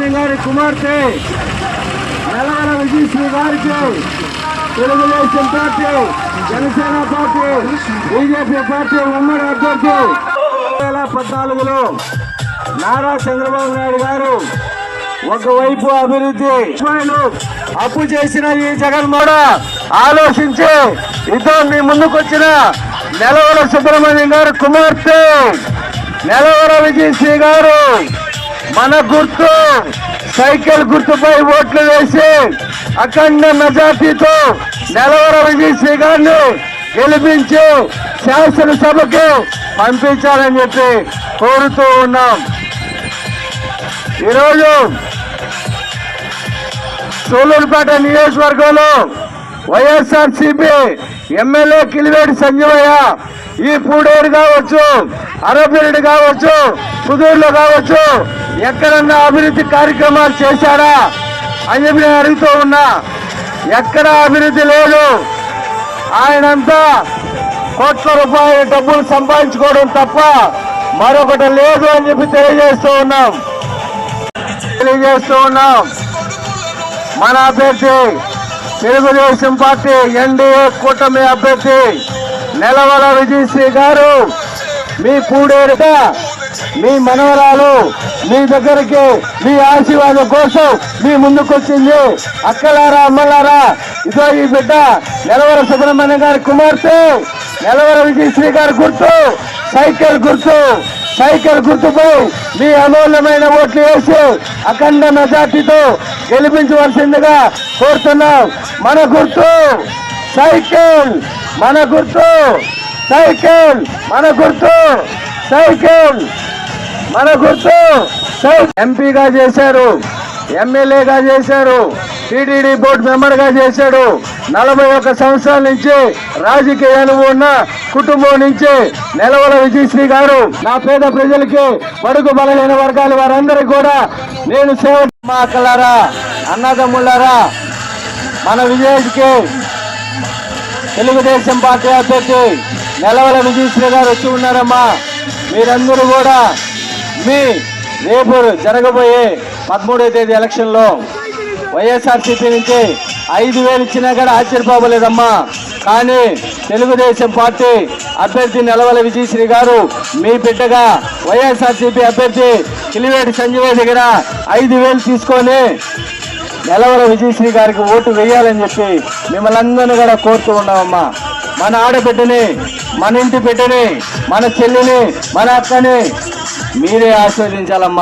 సుబ్రహ్మణ్యం గారి కుమార్తె నెలవల విజయశ్రీ గారికి Telugu Desam party Janasena party BJP party ఉమ్మడి అభ్యర్థి. రెండు వేల పద్నాలుగులో నారా చంద్రబాబు నాయుడు గారు ఒకవైపు అభివృద్ధి అప్పు చేసిన ఈ జగన్మోహన్ ఆలోచించి ఇద్దరు మీ ముందుకొచ్చిన నెలవర సుబ్రహ్మణ్యం గారు కుమార్తె నెలవర విజయశ్రీ గారు. మన గుర్తు సైకిల్ గుర్తుపై ఓట్లు వేసి అఖండ మెజార్టీతో నెలవర విజయశ్రీ గారిని గెలిపించి శాసనసభకు పంపించాలని చెప్పి కోరుతూ ఉన్నాం. ఈరోజు సూలూరుపేట నియోజకవర్గంలో YSR CP MLA Kiliveti Sanjeevaiah ఈ పూడేరు కావచ్చు అరబిరెడ్డి కావచ్చు సుదూరులో కావచ్చు ఎక్కడన్నా అభివృద్ధి కార్యక్రమాలు చేశారా అని చెప్పి నేను అడుగుతూ ఉన్నా. ఎక్కడ అభివృద్ధి లేదు. ఆయనంతా కోట్ల రూపాయల డబ్బులు సంపాదించుకోవడం తప్ప మరొకటి లేదు అని చెప్పి తెలియజేస్తూ ఉన్నాం. తెలియజేస్తూ ఉన్నాం. మన అభ్యర్థి తెలుగుదేశం పార్టీ ఎన్డీఏ కూటమి అభ్యర్థి నెలవల విజయశ్రీ గారు మీ పూడేరుట మీ మనవరాలు మీ దగ్గరికి మీ ఆశీర్వాదం కోసం మీ ముందుకొచ్చింది అక్కలారా అమ్మలారా. ఇదో ఈ బిడ్డ నెలవర సుబ్రహ్మణ్యం గారి కుమార్తె నెలవర విజయశ్రీ గారి గుర్తు. సైకిల్ గుర్తు సైకిల్ గుర్తుపై మీ అమూల్యమైన ఓట్లు వేసి అఖండ మెజార్టీతో గెలిపించవలసిందిగా కోరుతున్నాం. మన గుర్తు సైకిల్ మన గుర్తు సైకిల్ మన గుర్తు సైకిల్ మన గుర్తు సై- ఎంపీగా చేశారు ఎమ్మెల్యేగా చేశారు. టీటీడీ బోర్డు మెంబర్గా చేశాడు. నలభై ఒక్క సంవత్సరాల నుంచి రాజకీయ అనుభవం ఉన్న కుటుంబం నుంచి నెలవల విజయశ్రీ గారు నా పేద ప్రజలకి బడుగు బలహీన వర్గాలు వారందరికీ కూడా నేను సేవ మా అక్కలారా అన్నదమ్ముళ్ళారా మన విజయ్కి తెలుగుదేశం పార్టీ అభ్యర్థి నెలవల విజయశ్రీ గారు వచ్చి ఉన్నారమ్మా. మీరందరూ కూడా మీ రేపు జరగబోయే పదమూడవ తేదీ ఎలక్షన్లో వైఎస్ఆర్సీపీ నుంచి ఐదు వేలు ఇచ్చినా కూడా ఆశ్చర్యపోవలేదమ్మా కానీ తెలుగుదేశం పార్టీ అభ్యర్థి నెలవల విజయశ్రీ గారు మీ బిడ్డగా వైఎస్ఆర్సీపీ అభ్యర్థి కిలివేటి సంజయ్ దగ్గర ఐదు వేలు తీసుకొని నెలవల విజయశ్రీ గారికి ఓటు వేయాలని చెప్పి మిమ్మల్ని అందరినీ కూడా కోరుతూ ఉన్నామమ్మా. మన ఆడబిడ్డని మన ఇంటి బిడ్డని మన చెల్లిని మన అక్కని మీరే ఆశీర్వదించాలమ్మా.